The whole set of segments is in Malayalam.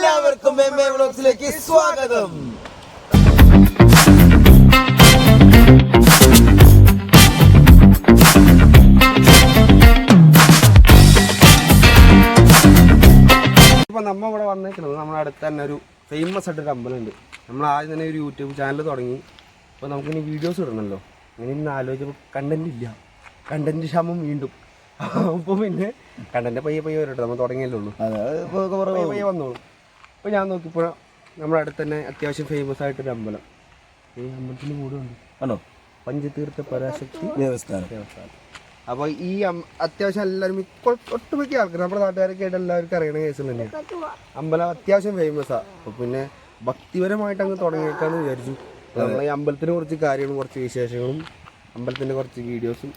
എല്ലാവർക്കും എം എ വ്ലോഗ്സിലേക്ക് സ്വാഗതം. ഇപ്പൊ നമ്മ ഇവിടെ വന്നേക്കുന്നത് നമ്മുടെ അടുത്ത് തന്നെ ഒരു ഫേമസ് ആയിട്ടൊരു അമ്പലമുണ്ട് നമ്മൾ ആദ്യം തന്നെ ഒരു യൂട്യൂബ് ചാനൽ തുടങ്ങി. അപ്പോൾ നമുക്ക് ഇനി വീഡിയോസ് ഇടണമല്ലോ അങ്ങനെ ഇന്ന് ആലോചിച്ചപ്പോൾ കണ്ടന്റ് ഇല്ല. കണ്ടന്റ് ക്ഷാമം വീണ്ടും. അപ്പോൾ പിന്നെ കണ്ടന്റ് പയ്യെ പയ്യെ വരട്ടെ. നമ്മൾ തുടങ്ങിയല്ലേ ഉള്ളൂ. പയ്യെ പയ്യെ വന്നോളൂ. അപ്പോൾ ഞാൻ നോക്കിയപ്പോൾ നമ്മുടെ അടുത്ത് തന്നെ അത്യാവശ്യം ഫേമസ് ആയിട്ടൊരു അമ്പലം. ഈ അമ്പലത്തിന് കൂടുണ്ട് ആണോ? പഞ്ചതീർത്ഥ പരാശക്തി ദേവസ്ഥാനം. ദേവസ്ഥാനം. അപ്പോൾ ഈ അത്യാവശ്യം എല്ലാവരും ഇപ്പൊ ഒട്ടുമിക്ക ആൾക്കാർ നമ്മുടെ നാട്ടുകാരൊക്കെ ആയിട്ട് എല്ലാവർക്കും അറിയണ കേസ് തന്നെയാണ് അമ്പലം അത്യാവശ്യം ഫേമസാണ് അപ്പോൾ പിന്നെ ഭക്തിപരമായിട്ട് അങ്ങ് തുടങ്ങിയേക്കാന്ന് വിചാരിച്ചു. നമ്മൾ നമ്മളെ ഈ അമ്പലത്തിനെ കുറച്ച് കാര്യങ്ങളും കുറച്ച് വിശേഷങ്ങളും അമ്പലത്തിന്റെ കുറച്ച് വീഡിയോസും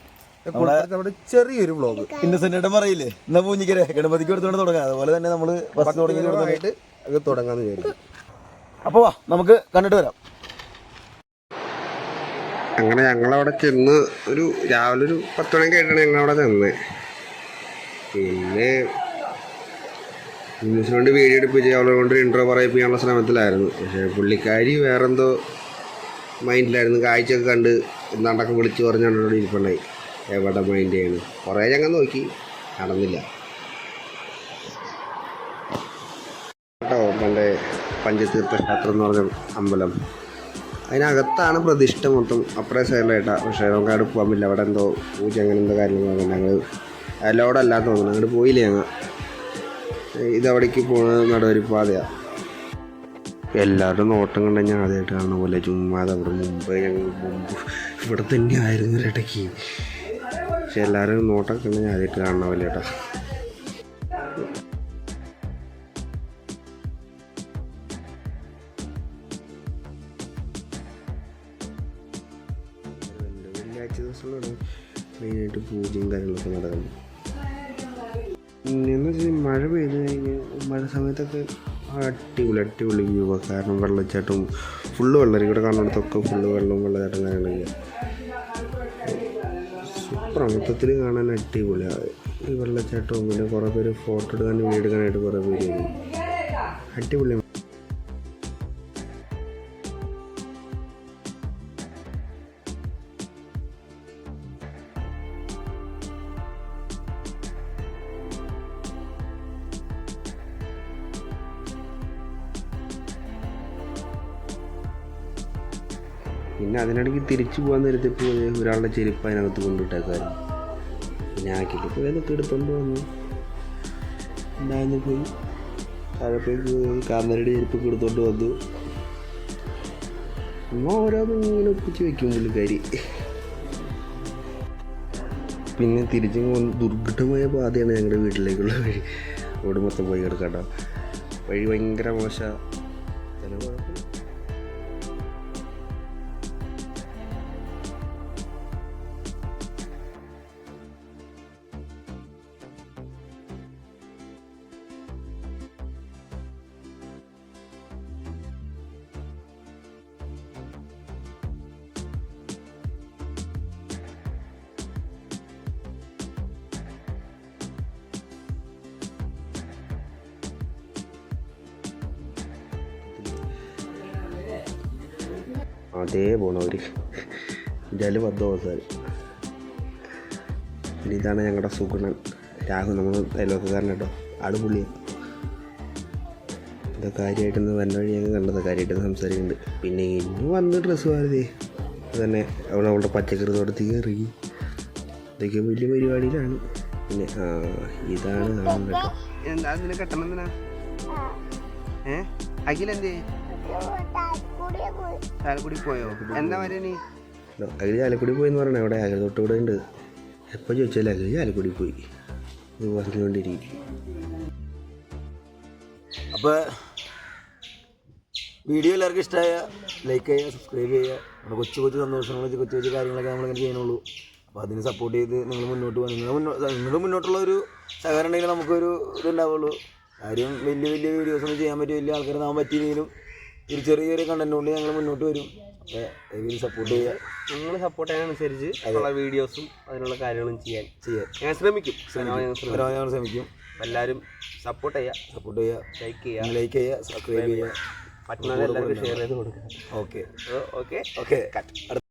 നമ്മുടെ ചെറിയൊരു വ്ളോഗ് ഇന്നസെന്റ് പറയില്ലേ എന്നാ പൂഞ്ഞിക്കരെ ഗണപതിക്ക് എടുത്തോണ്ട് തുടങ്ങാം. അതുപോലെ തന്നെ നമ്മൾ ബസ് തുടങ്ങി അത് തുടങ്ങാന്ന് വിചാരിച്ചു അപ്പൊ വാ നമുക്ക് കണ്ടിട്ട് വരാം. അങ്ങനെ ഞങ്ങളവിടെ ചെന്ന് ഒരു രാവിലെ ഒരു പത്ത് മണി ആയിട്ടാണ് ഞങ്ങളവിടെ ചെന്നത് പിന്നെ ന്യൂസിന് വേണ്ടി വീഡിയോ എടുപ്പിച്ച് അവളെ കൊണ്ട് ഇൻട്രോ പറയിപ്പിക്കാനുള്ള ശ്രമത്തിലായിരുന്നു. പക്ഷേ പുള്ളിക്കാരി വേറെന്തോ മൈൻഡിലായിരുന്നു കാഴ്ചയൊക്കെ കണ്ട് എന്താണ്ടൊക്കെ വിളിച്ച് പറഞ്ഞുകൊണ്ട് ഇരിപ്പുണ്ടായി. എവിടെ മൈൻഡ് ചെയ്യുന്നു കുറേ ഞങ്ങൾ നോക്കി. നടന്നില്ല കേട്ടോ പണ്ടേ പഞ്ചതീർത്ഥ ക്ഷേത്രം എന്ന് പറഞ്ഞ അമ്പലം. അതിനകത്താണ് പ്രതിഷ്ഠ മൊത്തം. അപ്പുറേ സൈഡിലായിട്ടാ. പക്ഷേ നമുക്ക് അവിടെ പോകാൻ പറ്റില്ല. അവിടെ എന്തോ പൂജ അങ്ങനെ എന്തോ കാര്യങ്ങളൊക്കെ ഞങ്ങൾ അലോഡ് അല്ലാത്ത തോന്നുന്നു അങ്ങോട്ട് പോയില്ല ഞങ്ങൾ ഇത് പോകുന്നത് നടവരിപ്പാതയാണ് എല്ലാവരുടെ നോട്ടം കണ്ട ഞാൻ ആദ്യമായിട്ട് കാണുന്ന പോലെ ചുമ്മാതെ അവിടെ മുമ്പ് ഞങ്ങൾ മുമ്പ് ഇവിടെ തന്നെ ആയിരുന്നു ഇടയ്ക്ക്. പക്ഷെ എല്ലാവരും നോട്ടം കണ്ട ഞാൻ ആദ്യമായിട്ട് കാണുന്ന പോലെ കേട്ടോ വെള്ളിയാഴ്ച ദിവസങ്ങളാണ് മെയിനായിട്ട് പൂജയും കാര്യങ്ങളൊക്കെ നടക്കുന്നത് പിന്നെന്ന് വെച്ചാൽ മഴ പെയ്ത് കഴിഞ്ഞ് മഴ സമയത്തൊക്കെ അടിപൊളി അടിപൊളി വ്യൂ കാരണം വെള്ളച്ചാട്ടവും ഫുള്ള് വെള്ളം ഇവിടെ കാണുന്നിടത്തൊക്കെ ഫുള്ള് വെള്ളവും വെള്ളച്ചാട്ടം കാര്യങ്ങളൊക്കെ. മൊത്തത്തിൽ കാണാൻ അടിപൊളിയാണ് ഈ വെള്ളച്ചാട്ടവും പിന്നെ കുറേ പേര് ഫോട്ടോ എടുക്കാനും വീഡിയോ എടുക്കാനായിട്ട് കുറേ പേര് വരും. പിന്നെ അതിനിടയ്ക്ക് തിരിച്ചു പോകാൻ നേരത്തിപ്പോൾ ഒരാളുടെ ചെരുപ്പ് അതിനകത്ത് കൊണ്ടുവിട്ടേക്കാരുന്നു പിന്നെ ആക്കില്ല ഇപ്പോൾ അതിനകത്ത് എടുത്തോണ്ട് വന്നു. ഉണ്ടായിരുന്നു പോയി. താഴത്തേക്ക് പോയി കാർന്നരയുടെ ചെരുപ്പൊക്കെ എടുത്തോണ്ട് വന്നു. അമ്മ ഓരോന്നും ഇങ്ങനെ ഒപ്പിച്ച് വെക്കും പുള്ളിക്കാരി. പിന്നെ തിരിച്ചും ദുർഘടമായ പാതയാണ് ഞങ്ങളുടെ വീട്ടിലേക്കുള്ള വഴി. അവിടെ മൊത്തം പോയി കിടക്കട്ടോ. വഴി ഭയങ്കര മോശ. ചില കുഴപ്പമില്ല അതേ പോണവർ ഇതിൽ പത്ത് ദിവസം പിന്നെ ഇതാണ് ഞങ്ങളുടെ സുഗുണൻ. രാഹു നമ്മൾ അയൽവക്കാരൻ കേട്ടോ ആട് പുള്ളിയാണ് ഇതൊക്കെ കാര്യമായിട്ട് ഇന്ന് വന്ന വഴി ഞങ്ങൾ കണ്ടത്. കാര്യമായിട്ട് സംസാരിക്കുന്നുണ്ട് പിന്നെ ഇന്ന് വന്ന് ഡ്രസ്സ് മാറിയതേ. തന്നെ അവൾ അവളുടെ പച്ചക്കറി തോട്ടത്തിൽ കയറി. ഇതൊക്കെ വലിയ പരിപാടിയിലാണ്. പിന്നെ ആ ഇതാണ് കേട്ടോ. ഏ? അഖിലെന്തേ? ചാലക്കുടി പോയോ? എന്താ അഖിൽ ചാലക്കുടി പോയെന്ന് എന്ന് പറഞ്ഞ അവിടെ അഖിൽ തൊട്ട് ഇവിടെ ഉണ്ട്. എപ്പോൾ ചോദിച്ചാലും അഖിൽ ചാലക്കുടി പോയി. ഇത് പറഞ്ഞുകൊണ്ടിരിക്കും അപ്പോൾ വീഡിയോ എല്ലാവർക്കും ഇഷ്ടമായ ലൈക്ക് ചെയ്യുക സബ്സ്ക്രൈബ് ചെയ്യുക. നമ്മുടെ കൊച്ചു കൊച്ചു സന്തോഷങ്ങൾ കൊച്ചു കൊച്ചു കാര്യങ്ങളൊക്കെ നമ്മളിങ്ങനെ ചെയ്യണുള്ളൂ അപ്പോൾ അതിന് സപ്പോർട്ട് ചെയ്ത് നിങ്ങൾ മുന്നോട്ട് പോകാം നിങ്ങൾ മുന്നോട്ട് നിങ്ങൾ മുന്നോട്ടുള്ള ഒരു സഹകരണം ഉണ്ടെങ്കിൽ നമുക്കൊരു ഇതുണ്ടാവുള്ളൂ. കാര്യം വലിയ വലിയ വീഡിയോസ് ഒന്നും ചെയ്യാൻ പറ്റിയ വലിയ ആൾക്കാർ പറ്റിയില്ലെങ്കിലും ഒരു ചെറിയ ചെറിയ കണ്ടന്റ് കൊണ്ട് ഞങ്ങൾ മുന്നോട്ട് വരും. സപ്പോർട്ട് ചെയ്യുക. നിങ്ങൾ സപ്പോർട്ട് ചെയ്യാനനുസരിച്ച് ഉള്ള വീഡിയോസും അതിനുള്ള കാര്യങ്ങളും ചെയ്യാൻ ചെയ്യാൻ. ഞാൻ ശ്രമിക്കും. ശ്രമിക്കും. പരമാവധി ഞങ്ങൾ ശ്രമിക്കും. എല്ലാവരും സപ്പോർട്ട് ചെയ്യുക. സപ്പോർട്ട് ചെയ്യുക. ലൈക്ക് ചെയ്യുക. ലൈക്ക് ചെയ്യുക. സബ്സ്ക്രൈബ് ചെയ്യുക. പറ്റുന്നത് എല്ലാവർക്കും ഷെയർ ചെയ്ത് കൊടുക്കുക. Okay okay okay